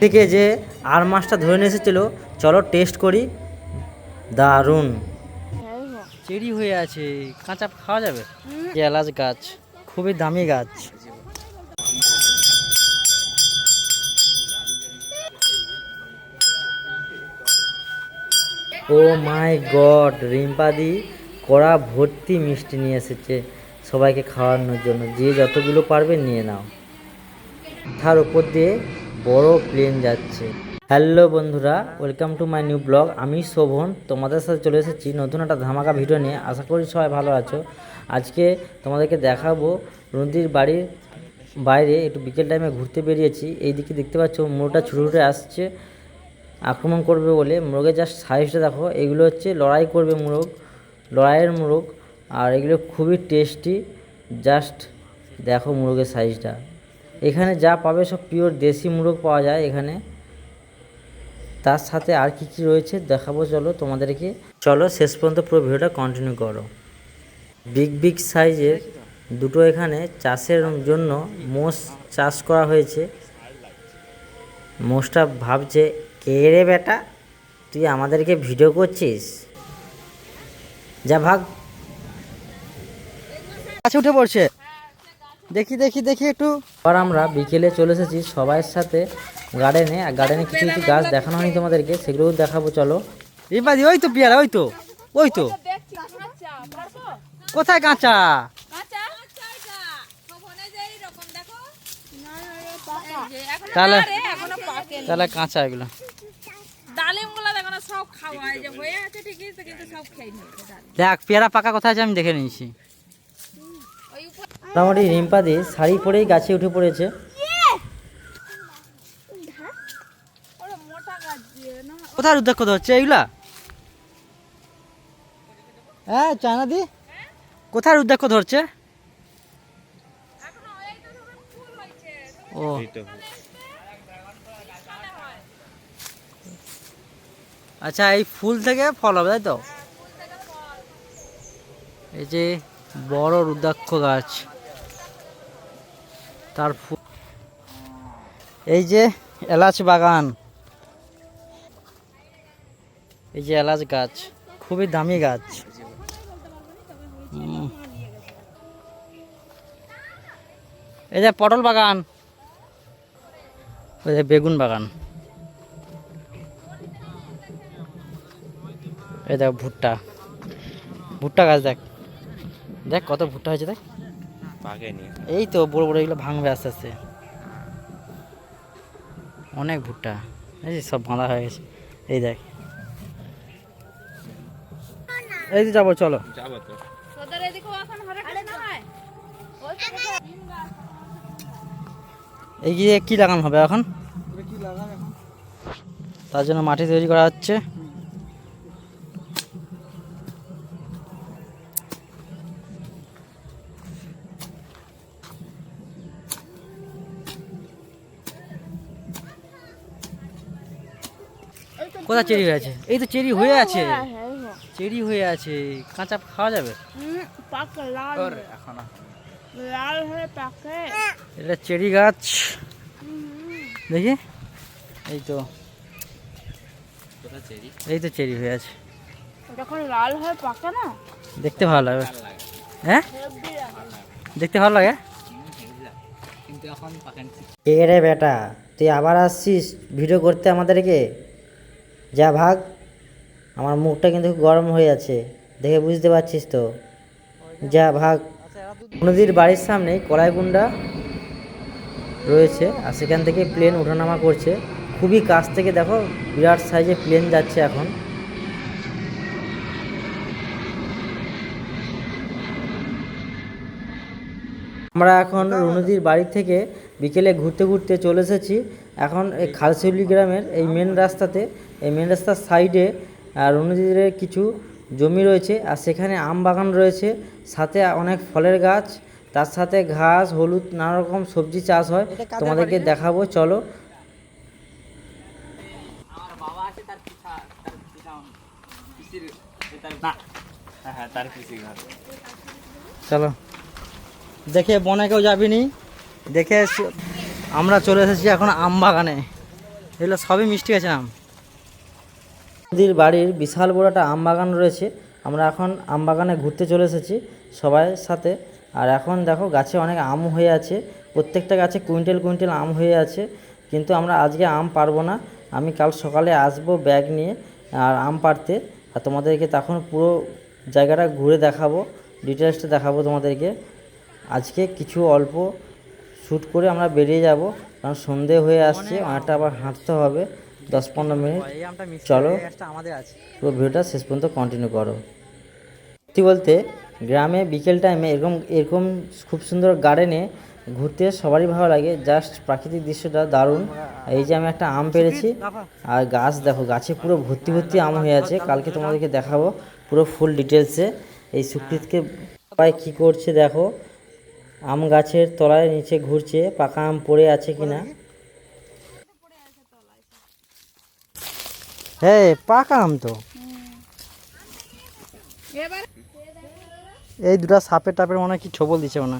থেকে যে আর মাছটা ধরে নিয়ে এসেছিল চলো টেস্ট করি। দারুণ। চেরি হয়ে আছে। কাঁচা খাওয়া যাবে? এলাচ গাছ। খুবই দামি গাছ। ও মাই গড রিম্পাদি কড়া ভর্তি মিষ্টি নিয়ে এসেছে। সবাইকে খাওয়ানোর জন্য। যে যতগুলো পারবে নিয়ে নাও। তার উপর দিয়ে বড় প্লেন যাচ্ছে। হ্যালো বন্ধুরা welcome to my new blog আমি শোভন, তোমাদের সাথে চলে এসেছি নতুন একটা ধামাকা ভিডিও নিয়ে। আশা করি সবাই ভালো আছো। আজকে তোমাদেরকে দেখাবো নদীর বাড়ির বাইরে একটু বিকেল টাইমে ঘুরতে বেরিয়েছি। এই দিকে দেখতে পাচ্ছ মোড়টা ছুটে ছুটে আসছে। আক্রমণ করবে বলে মোরগের জাস্ট সাইজটা দেখো। এগুলো হচ্ছে লড়াই করবে মোরগ, লড়াইয়ের মোরগ। আর এগুলো খুবই টেস্টি জাস্ট দেখো মোরগের সাইজটা এখানে যা পাবে সব পিওর দেশি মোরগ পাওয়া যায় এখানে। তার সাথে আর কি কি রয়েছে দেখাবো, চলো তোমাদেরকে। চলো শেষ পর্যন্ত পুরো ভিডিওটা কন্টিনিউ করো। বিগ বিগ সাইজের দুটো এখানে চাষের জন্য মোষ চাষ করা হয়েছে। মোষটা ভাবছে, কে রে বেটা? তুই আমাদেরকে ভিডিও করছিস? যা ভাগ। গাছে উঠে পড়ছে। দেখি দেখি দেখি একটু। আবার আমরা বিকেলে চলে এসেছি সবাইয়ের সাথে গার্ডেনে আর গার্ডেনে কিছু কিছু গাছ দেখানো হয়নি তোমাদেরকে সেগুলোও দেখাবো চলো। রিপাদি ওই তো পেয়ারা ওই তো ওই তো। কোথায় কাঁচা? তাহলে তাহলে কাঁচা এগুলো। ডালিমগুলো দেখো না সব খাওয়া এই যে আছে ঠিকই তো কিন্তু সব খেয়ে নিয়েছে ডালিম। দেখ পেয়ারা পাকা কোথায় আছে আমি দেখে নিয়েছি। মোটামুটি রিম্পাদি শাড়ি পরেই গাছে উঠে পড়েছে। দিয়ে কোথায় রুদ্রাক্ষ ধরছে এইগুলা? হ্যাঁ চায়না দি। কোথায় রুদ্রাক্ষ ধরছে ও। আচ্ছা এই ফুল থেকে ফল হবে তাই তো? এই যে বড় রুদ্রাক্ষ গাছ। তার এই যে এলাচ বাগান। এই যে এলাচ গাছ, খুবই দামি গাছ। এই যে পটল বাগান। ওই যে বেগুন বাগান। এই দেখ ভুট্টা। ভুট্টা গাছ দেখ। দেখ কত ভুট্টা হয়েছে, দেখ। এই তো বড় বড় এগুলো ভাঙবে আস্তে আস্তে। অনেক ভুট্টা। এই যে সব বাঁধা হয়ে গেছে। এই দেখ। এই যে যাব চলো। ওই তো এই গিয়ে কি লাগানো হবে এখন? তার জন্য মাটি তৈরি করা হচ্ছে। কোথায় চেরি হয়ে আছে? এই তো চেরি হয়ে আছে। চেরি হয়ে আছে। কাঁচা খাওয়া যাবে? পাকে লাল। লাল হয়ে পাকে। এটা চেরি গাছ। দেখি। এই তো। এই তো চেরি হয়ে আছে। যখন লাল হয়ে পাকে না? দেখতে ভালো লাগে। হ্যাঁ? দেখতে ভালো লাগে? এ রে বেটা তুই আবার আসছিস? ভিডিও করতে আমাদেরকে? যা ভাগ, আমার মুখটা কিন্তু গরম হয়ে আছে। দেখে বুঝতে পারছিস তো? যা ভাগ। নদীর বাড়ির সামনে কলাইকুণ্ডা রয়েছে আর সেখান থেকে প্লেন ওঠানামা করছে। খুবই কাছ থেকে দেখো, বিরাট সাইজে প্লেন যাচ্ছে এখন। আমরা এখন রুনদির বাড়ি থেকে বিকেলে ঘুরতে ঘুরতে চলে এসেছি। এখন এই খালশিউলি গ্রামের এই মেন রাস্তাতে এই মেন রাস্তার সাইডে রুনদির কিছু জমি রয়েছে আর সেখানে আম বাগান রয়েছে সাথে অনেক ফলের গাছ তার সাথে ঘাস হলুদ নানা রকম সবজি চাষ হয়। তোমাদেরকে দেখাবো চলো। চলো। দেখে বনে কেউ যাবিনি? দেখে এসে- আমরা চলে এসেছি এখন আম বাগানে। এগুলো সবই মিষ্টি আছে আম নদীর বাড়ির বিশাল বড় একটা আম বাগান রয়েছে। আমরা এখন আম বাগানে ঘুরতে চলে এসেছি সবার সাথে। আর এখন দেখো গাছে অনেক আম হয়ে আছে। প্রত্যেকটা গাছে কুইন্টাল কুইন্টাল আম হয়ে আছে। কিন্তু আমরা আজকে আম পারব না। আমি কাল সকালে আসব ব্যাগ নিয়ে আর আম পাড়তে। আর তোমাদেরকে তখন পুরো জায়গাটা ঘুরে দেখাবো ডিটেলসটা দেখাবো তোমাদেরকে। আজকে কিছু অল্প শ্যুট করে আমরা বেরিয়ে যাব। কারণ সন্ধে হয়ে আসছে অনেকটা আবার হাঁটতে হবে। দশ পনেরো মিনিট। চলো। পুরো ভিডিওটা শেষ পর্যন্ত কন্টিনিউ করো। সত্যি বলতে গ্রামে বিকেল টাইমে এরকম এরকম খুব সুন্দর গার্ডেনে ঘুরতে সবারই ভালো লাগে। জাস্ট প্রাকৃতিক দৃশ্যটা দারুণ। এই যে আমি একটা আম পেরেছি। আর গাছ দেখো গাছে পুরো ভর্তি ভর্তি আম হয়ে আছে। কালকে তোমাদেরকে দেখাবো পুরো ফুল ডিটেলসে এই সুকৃতকে সবাই কী করছে দেখো। আম গাছের তলায় নিচে ঘুরছে পাকা আম পড়ে আছে কিনা। হ্যাঁ পাকা আম তো। এই দুটা সাপের টাপের মনে হয় কি ছবল দিছে মনে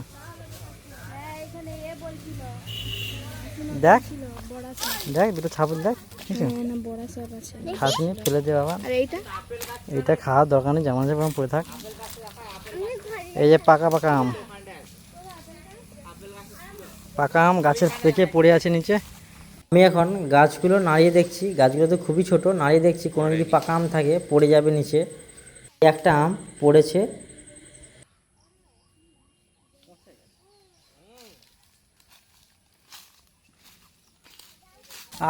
দেখ। দেখ দুটো ছাপল দেখ খাস নিয়ে ফেলে দে বাবা। এইটা? খাওয়ার দরকার নেই যেমন যেমন পড়ে থাক। এই যে পাকা পাকা আম। পাকা আম গাছের পেকে পড়ে আছে নিচে। আমি এখন গাছগুলো নাড়িয়ে দেখছি গাছগুলো তো খুবই ছোট নাড়িয়ে দেখছি কোনো যদি পাকা আম থাকে পড়ে যাবে নিচে। একটা আম পড়েছে।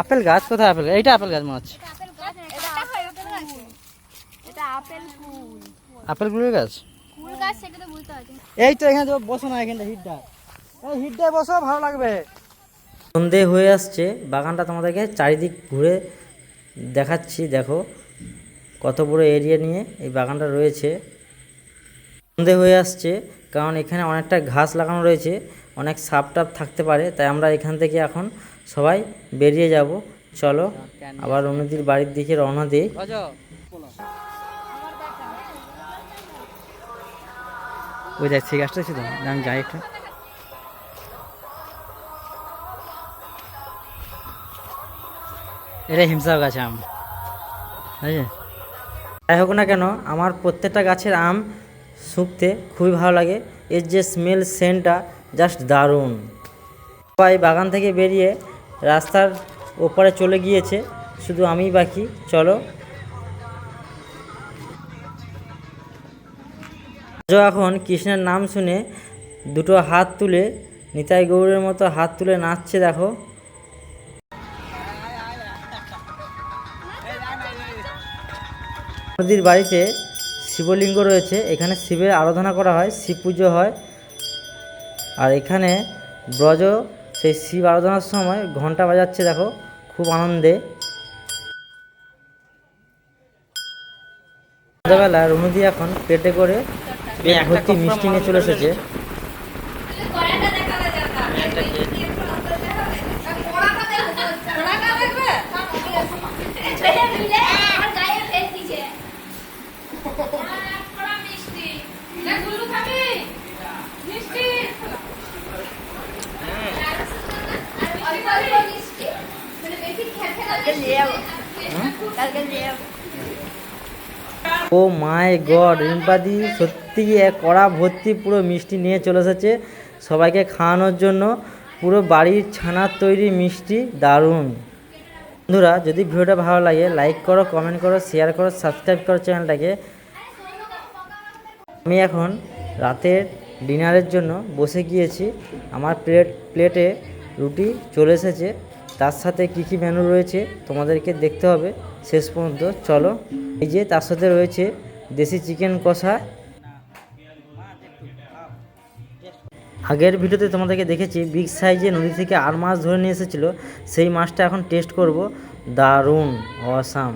আপেল গাছ কোথায় আপেল? এইটা আপেল গাছ মনে হচ্ছে। এটা আপেল কুল গাছ? এই তো এখানে তো বসো না এখানটা হিটটা এই হিটটায় বসো ভালো লাগবে। সন্ধে হয়ে আসছে, বাগানটা তোমাদেরকে চারিদিক ঘুরে দেখাচ্ছি, দেখো কত বড় এরিয়া নিয়ে এই বাগানটা রয়েছে। সন্ধে হয়ে আসছে, কারণ এখানে অনেকটা ঘাস লাগানো রয়েছে, অনেক সাপ টাপ থাকতে পারে, তাই আমরা এখান থেকে এখন সবাই বেরিয়ে যাব। চলো, আবার অন্যদির বাড়ির দিকে রওনা দিই। ওই দেখ, সেই গাছটা ছিল আমি যাই একটু। এটা হিমসা গাছ আম। যাই হোক না কেন, আমার প্রত্যেকটা গাছের আম শুকতে খুবই ভালো লাগে। এর যে স্মেল সেন্টটা জাস্ট দারুণ। সবাই বাগান থেকে বেরিয়ে রাস্তার ওপারে চলে গিয়েছে, শুধু আমি বাকি। চলো। এখন কৃষ্ণের নাম শুনে দুটো হাত তুলে, নিতাই গৌরের মতো হাত তুলে নাচছে, দেখো। নদীর বাড়িতে শিবলিঙ্গ রয়েছে। এখানে শিবের আরাধনা করা হয়, শিব পুজো হয়। আর এখানে ব্রজ, সেই শিব আরাধনার সময় ঘণ্টা বাজাচ্ছে, দেখো, খুব আনন্দে। সন্ধ্যাবেলা রুমুদি এখন পেটে করে ভর্তি মিষ্টি নিয়ে চলে এসেছে আর গায়ে ফেল দিছে মানে বেশি খেতে কালকে নিয়ে যাব কালকে নিয়ে যাব ও মাই গড রিম্পাদি সত্যি এক কড়া ভর্তি পুরো মিষ্টি নিয়ে চলে এসেছে। সবাইকে খাওয়ানোর জন্য পুরো বাড়ির ছানার তৈরি মিষ্টি, দারুণ। বন্ধুরা, যদি ভিডিওটা ভালো লাগে লাইক করো কমেন্ট করো শেয়ার করো সাবস্ক্রাইব করো চ্যানেলটাকে আমি এখন রাতের ডিনারের জন্য বসে গিয়েছি। আমার প্লেট প্লেটে রুটি চলে এসেছে। তার সাথে কি কি মেনু রয়েছে তোমাদেরকে দেখতে হবে। শেষ পর্যন্ত চলো। এই যে তার সাথে রয়েছে দেশি চিকেন কষা। আগের ভিডিওতে তোমাদেরকে দেখেছি বিগ সাইজে নদী থেকে আর মাছ ধরে নিয়ে এসেছিল। সেই মাছটা এখন টেস্ট করব। দারুণ অসাম